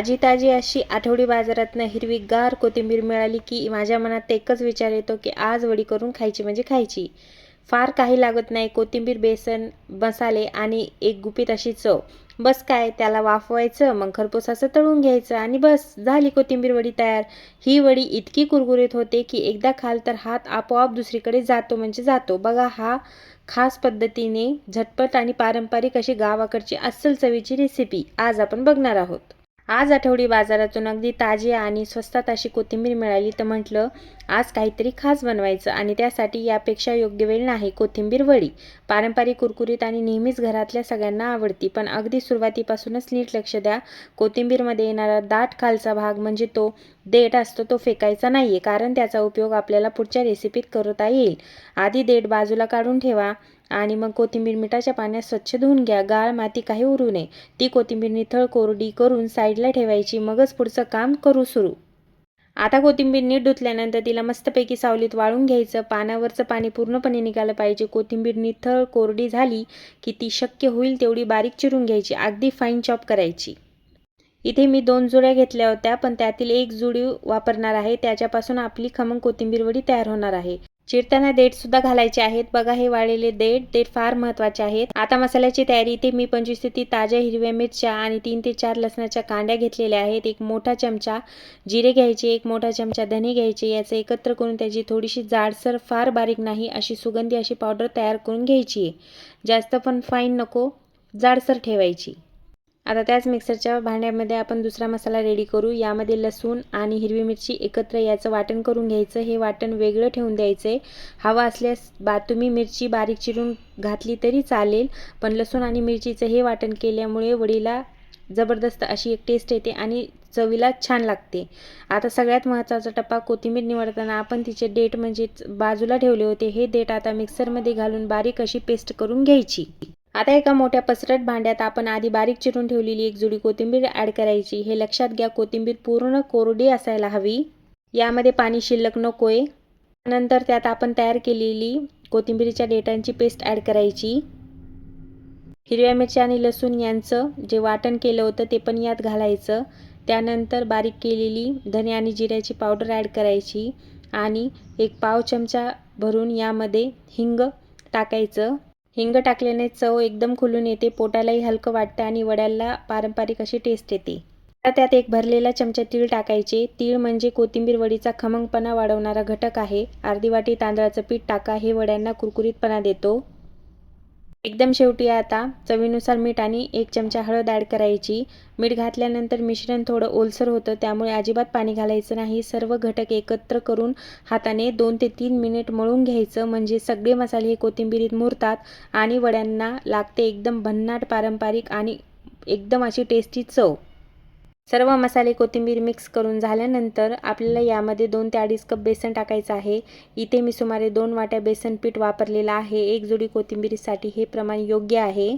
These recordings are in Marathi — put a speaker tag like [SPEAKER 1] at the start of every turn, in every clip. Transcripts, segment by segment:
[SPEAKER 1] ताजी ताजी अशी आठवडी बाजारातनं हिरवीगार कोथिंबीर मिळाली की माझ्या मनात एकच विचार येतो की आज वडी करून खायची म्हणजे खायची. फार काही लागत नाही कोथिंबीर बेसन मसाले आणि एक गुपित अशी चव. बस काय त्याला वाफवायचं मग खरपूस असं तळून घ्यायचं आणि बस झाली कोथिंबीर वडी तयार. ही वडी इतकी कुरकुरीत होते की एकदा खाल तर हात आपोआप दुसरीकडे जातो म्हणजे जातो. बघा हा खास पद्धतीने झटपट आणि पारंपरिक अशी गावाकडची अस्सल चवीची रेसिपी आज आपण बघणार आहोत. आज आठवडी बाजारातून अगदी ताजी आणि स्वस्तात अशी कोथिंबीर मिळाली तर म्हटलं आज काहीतरी खास बनवायचं आणि त्यासाठी यापेक्षा योग्य वेळ नाही कोथिंबीर वडी. पारंपरिक कुरकुरीत आणि नेहमीच घरातल्या सगळ्यांना आवडती पण अगदी सुरुवातीपासूनच नीट लक्ष द्या. कोथिंबीरमध्ये येणारा दाट खालचा भाग म्हणजे तो देठ असतो तो फेकायचा नाही आहे कारण त्याचा उपयोग आपल्याला पुढच्या रेसिपीत करता येईल. आधी देठ बाजूला काढून ठेवा. आणि मग कोथिंबीर मिठाच्या पाण्यात स्वच्छ धुवून घ्या. गाळ माती काही उरू नये. ती कोथिंबीर निथळ कोरडी करून साईडला ठेवायची. मगच पुढचं काम करू सुरू. आता कोथिंबीर नीट धुतल्यानंतर तिला मस्तपैकी सावलीत वाळून घ्यायचं. पानावरचं पाणी पूर्णपणे निघालं पाहिजे. कोथिंबीर निथळ कोरडी झाली की ती शक्य होईल तेवढी बारीक चिरून घ्यायची. अगदी फाईन चॉप करायची. इथे मी दोन जुड्या घेतल्या होत्या पण त्यातील एक जुडी वापरणार आहे. त्याच्यापासून आपली खमंग कोथिंबीर वडी तयार होणार आहे. चिरताना देठ सुद्धा घालायचे आहेत. बघा हे वाळलेले देठ देठ फार महत्त्वाचे आहेत. आता मसाल्याची तयारी इथे मी पंचवीस ते ती ताज्या हिरव्या मिरच्या आणि तीन ते चार लसणाच्या कांड्या घेतलेल्या आहेत. एक मोठा चमचा जिरे घ्यायचे एक मोठा चमचा धने घ्यायचे. याचं एकत्र करून त्याची थोडीशी जाडसर फार बारीक नाही अशी सुगंधी अशी पावडर तयार करून घ्यायची आहे. जास्त पण फाईन नको जाडसर ठेवायची. आता त्याच मिक्सरच्या भांड्यामध्ये आपण दुसरा मसाला रेडी करू. यामध्ये लसूण आणि हिरवी मिरची एकत्र याचं वाटण करून घ्यायचं. हे वाटण वेगळं ठेवून द्यायचं आहे हवा असल्यास बा तुम्ही मिरची बारीक चिरून घातली तरी चालेल पण लसूण आणि मिरचीचं हे वाटण केल्यामुळे वडीला जबरदस्त अशी एक टेस्ट येते आणि चवीला छान लागते. आता सगळ्यात महत्त्वाचा टप्पा कोथिंबीर निवडताना आपण तिचे डेट म्हणजेच बाजूला ठेवले होते. हे डेट आता मिक्सरमध्ये घालून बारीक अशी पेस्ट करून घ्यायची. आता एका मोठ्या पसरट भांड्यात आपण आधी बारीक चिरून ठेवलेली एक जुडी कोथिंबीर ॲड करायची. हे लक्षात घ्या कोथिंबीर पूर्ण कोरडी असायला हवी. यामध्ये पाणी शिल्लक नको आहे नंतर त्यात आपण तयार केलेली कोथिंबीरीच्या डेटांची पेस्ट ॲड करायची. हिरव्या मिरच्या आणि लसूण यांचं जे वाटण केलं होतं ते पण यात घालायचं. त्यानंतर बारीक केलेली धने आणि जिऱ्याची पावडर ॲड करायची आणि एक पाव चमचा भरून यामध्ये हिंग टाकायचं. हिंग टाकल्याने चव एकदम खुलून येते पोटालाही हलकं वाटतं आणि वड्याला पारंपरिक अशी टेस्ट येते. आता त्यात एक भरलेला चमचा तीळ टाकायचे. तीळ म्हणजे कोथिंबीर वडीचा खमंगपणा वाढवणारा घटक आहे. अर्धी वाटी तांदळाचं पीठ टाका. हे वड्यांना कुरकुरीतपणा देतो. एकदम शेवटी आता. चवीनुसार मीठ आणि एक चमचा हळद ॲड करायची. मीठ घातल्यानंतर मिश्रण थोडं ओलसर होतं. त्यामुळे अजिबात पाणी घालायचं नाही. सर्व घटक एकत्र करून हाताने दोन ते तीन मिनिट मळून घ्यायचं. म्हणजे सगळे मसाले हे कोथिंबीरीत मुरतात आणि वड्यांना लागते एकदम भन्नाट पारंपरिक आणि एकदम अशी टेस्टी चव. सर्व मसाले कोथिंबीर मिक्स करून झाल्यानंतर आपल्याला यामध्ये दोन ते अडीच कप बेसन टाकायचं आहे. इथे मी सुमारे दोन वाट्या बेसन पीठ वापरलेलं आहे. एक जोडी कोथिंबीरीसाठी हे प्रमाण योग्य आहे.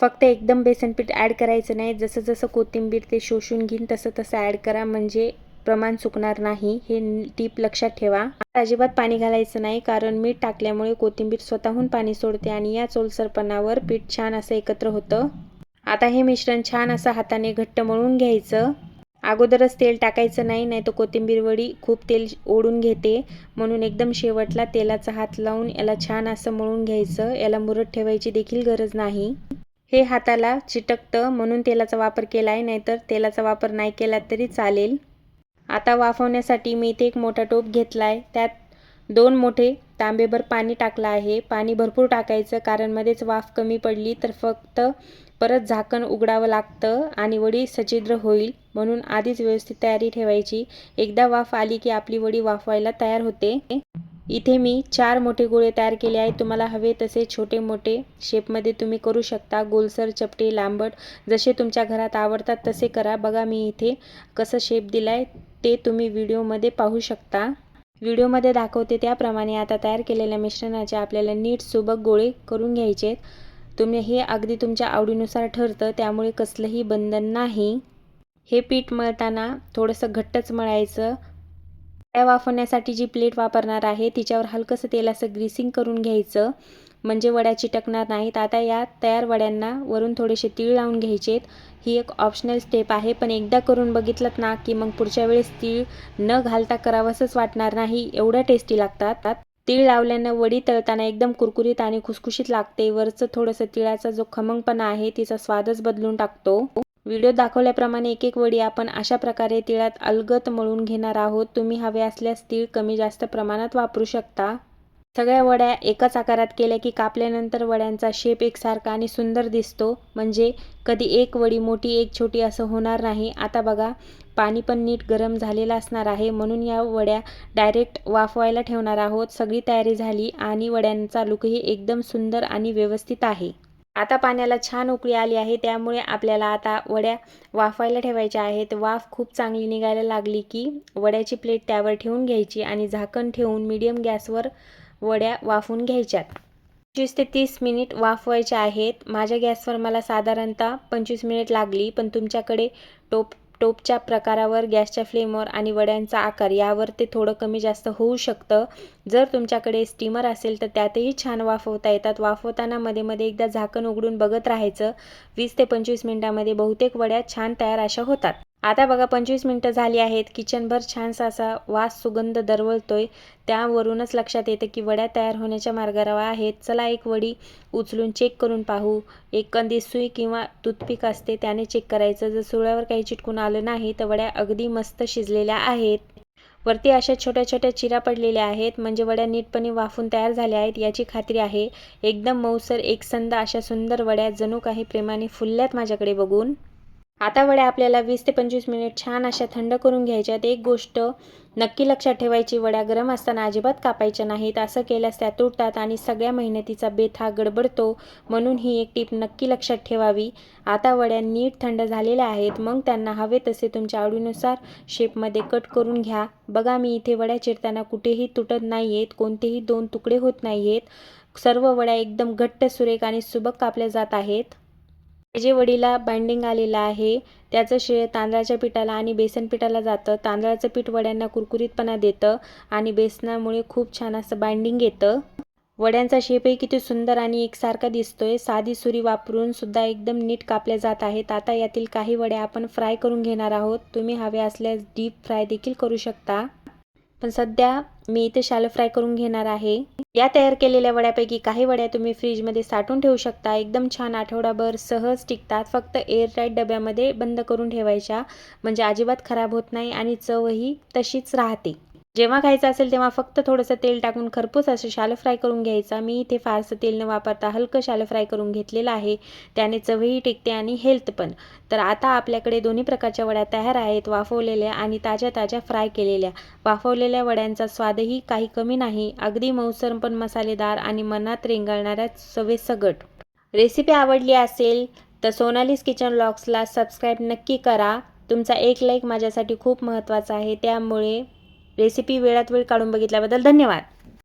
[SPEAKER 1] फक्त एकदम बेसन पीठ ॲड करायचं नाही. जसं जसं कोथिंबीर ते शोषून घेईन तसं तसं ॲड करा. म्हणजे प्रमाण चुकणार नाही. हे टीप लक्षात ठेवा. अजिबात पाणी घालायचं नाही कारण मीठ टाकल्यामुळे कोथिंबीर स्वतःहून पाणी सोडते आणि या चोलसरपणावर पीठ छान असं एकत्र होतं. आता हे मिश्रण छान असं हाताने घट्ट मळून घ्यायचं. अगोदरच तेल टाकायचं नाही नाही तर कोथिंबीर वडी खूप तेल ओढून घेते. म्हणून एकदम शेवटला तेलाचा हात लावून याला छान असं मळून घ्यायचं. याला मुरत ठेवायची देखील गरज नाही. हे हाताला चिटकतं म्हणून तेलाचा वापर केला आहे नाहीतर तेलाचा वापर नाही केला तरी चालेल. आता वाफवण्यासाठी मी इथे एक मोठा टोप घेतला आहे त्यात दोन मोठे तांबेभर पाणी टाकलं आहे. पाणी भरपूर टाकायचं. कारण मध्येच वाफ कमी पडली तर फक्त परत झाकण उघडावं लागतं आणि वडी सच्छिद्र होईल. म्हणून आधीच व्यवस्थित तयारी ठेवायची. एकदा वाफ आली की आपली वडी वाफवायला तयार होते. इथे मी चार मोठे गोळे तयार केले आहेत. तुम्हाला हवे तसे छोटे मोठे शेपमध्ये तुम्ही करू शकता. गोलसर चपटे लांबट जसे तुमच्या घरात आवडतात तसे करा. बघा मी इथे कसं शेप दिला आहे ते तुम्ही व्हिडिओमध्ये पाहू शकता. व्हिडिओमध्ये दाखवते त्याप्रमाणे आता तयार केलेल्या मिश्रणाचे आपल्याला नीट सुबक गोळे करून घ्यायचे तुम्ही हे अगदी तुमच्या आवडीनुसार ठरतं त्यामुळे कसलंही बंधन नाही. हे पीठ मळताना थोडंसं घट्टच मळायचं. त्या वाफवण्यासाठी जी प्लेट वापरणार आहे तिच्यावर हलकंसं तेलाचं ग्रीसिंग करून घ्यायचं. म्हणजे वड्या चिटकणार नाहीत. आता या तयार वड्यांना वरून थोडेसे तीळ लावून घ्यायचेत. ही एक ऑप्शनल स्टेप आहे पण एकदा करून बघितलं ना की मग पुढच्या वेळेस तीळ न घालता करावंसंच वाटणार नाही एवढ्या टेस्टी लागतात. तीळ लावल्यानं वडी तळताना एकदम कुरकुरीत आणि खुसखुशीत लागते. वरचं थोडंसं तिळाचा जो खमंगपणा आहे तिचा स्वादच बदलून टाकतो. व्हिडिओ दाखवल्याप्रमाणे एक एक वडी आपण अशा प्रकारे तिळात अलगत मळून घेणार आहोत. तुम्ही हवे असल्यास तीळ कमी जास्त प्रमाणात वापरू शकता. सगळ्या वड्या एकाच आकारात केल्या की कापल्यानंतर वड्यांचा शेप एकसारखा आणि सुंदर दिसतो. म्हणजे कधी एक वडी मोठी एक छोटी असं होणार नाही. आता बघा पाणी पण नीट गरम झालेलं असणार आहे. म्हणून या वड्या डायरेक्ट वाफवायला ठेवणार आहोत. सगळी तयारी झाली आणि वड्यांचा लुकही एकदम सुंदर आणि व्यवस्थित आहे. आता पाण्याला छान उकळी आली आहे. त्यामुळे आपल्याला आता वड्या वाफायला ठेवायच्या आहेत. वाफ खूप चांगली निघायला लागली की वड्याची प्लेट त्यावर ठेवून घ्यायची आणि झाकण ठेवून मीडियम गॅसवर वड्या वाफून घ्यायच्यात. पंचवीस ते तीस मिनिट वाफवायच्या आहेत. माझ्या गॅसवर मला साधारणतः पंचवीस मिनिट लागली पण तुमच्याकडे टोप टोपच्या प्रकारावर गॅसच्या फ्लेमवर आणि वड्यांचा आकार यावर ते थोडं कमी जास्त होऊ शकतं. जर तुमच्याकडे स्टीमर असेल तर त्यातही छान वाफवता येतात. वाफवताना मध्ये मध्ये एकदा झाकण उघडून बघत राहायचं. वीस ते पंचवीस मिनिटामध्ये बहुतेक वड्या छान तयार अशा होतात. आता बघा पंचवीस मिनटं झाली आहेत. किचनभर छानसा असा वास सुगंध दरवळतोय. त्यावरूनच लक्षात येतं की वड्या तयार होण्याच्या मार्गावर आहेत. चला एक वडी उचलून चेक करून पाहू. एक कंदी सुई किंवा टूथपिक असते त्याने चेक करायचं. जर सुळ्यावर काही चिटकून आलं नाही तर वड्या अगदी मस्त शिजलेल्या आहेत. वरती अशा छोट्या छोट्या चिरा पडलेल्या आहेत. म्हणजे वड्या नीटपणे वाफून तयार झाल्या आहेत याची खात्री आहे. एकदम मऊसर एकसंद अशा सुंदर वड्या जणू काही प्रेमाने फुलल्यात माझ्याकडे बघून. आता वड्या आपल्याला वीस ते पंचवीस मिनिट छान अशा थंड करून घ्यायच्यात. एक गोष्ट नक्की लक्षात ठेवायची वड्या गरम असताना अजिबात कापायच्या नाहीत. असं केल्यास त्या तुटतात आणि सगळ्या मेहनतीचा बेत हा गडबडतो म्हणून ही एक टीप नक्की लक्षात ठेवावी. आता वड्या नीट थंड झालेल्या आहेत. मग त्यांना हवे तसे तुमच्या आवडीनुसार शेपमध्ये कट करून घ्या. बघा मी इथे वड्या चिरताना कुठेही तुटत नाही आहेत कोणतेही दोन तुकडे होत नाही आहेत सर्व वड्या एकदम घट्ट सुरेख आणि सुबक कापल्या जात आहेत. जे वडीला बाइंडिंग आलेलं आहे त्याचं श्रेय तांदळाच्या पिठाला आणि बेसन पिठाला जातं. तांदळाचं पीठ वड्यांना कुरकुरीतपणा देतं आणि बेसनामुळे खूप छान असं बाइंडिंग येतं. वड्यांचा शेपही किती सुंदर आणि एकसारखा दिसतोय. साधी सुरी वापरून सुद्धा एकदम नीट कापल्या जात आहेत. आता यातील काही वड्या आपण फ्राय करून घेणार आहोत. तुम्ही हवे असल्यास डीप फ्राय देखील करू शकता. पण सध्या मी इथे शालो फ्राय करून घेणार आहे. या तयार केलेल्या वड्यापैकी काही वड्या तुम्ही फ्रीजमध्ये साठवून ठेवू शकता. एकदम छान आठवडाभर सहज टिकतात. फक्त एअरटाईट डब्यामध्ये बंद करून ठेवायच्या. म्हणजे अजिबात खराब होत नाही आणि चवही तशीच राहते. जेव्हा खायचं असेल तेव्हा फक्त थोडंसं तेल टाकून खरपूस असं शाल फ्राय करून घ्यायचा. मी इथे फारसं तेल न वापरता हलकं शाल फ्राय करून घेतलेलं आहे. त्याने चवही टिकते आणि हेल्थ पण. तर आता आपल्याकडे दोन्ही प्रकारच्या वड्या तयार आहेत वाफवलेल्या आणि ताज्या ताज्या फ्राय केलेल्या. वाफवलेल्या वड्यांचा स्वादही काही कमी नाही. अगदी मऊसर पण मसालेदार आणि मनात रेंगाळणाऱ्या चवे सगट रेसिपी आवडली असेल तर सोनालीस किचन ब्लॉग्सला सबस्क्राईब नक्की करा. तुमचा एक लाईक माझ्यासाठी खूप महत्त्वाचा आहे. त्यामुळे रेसिपी वेळात वेळ काढून बघितल्याबद्दल धन्यवाद.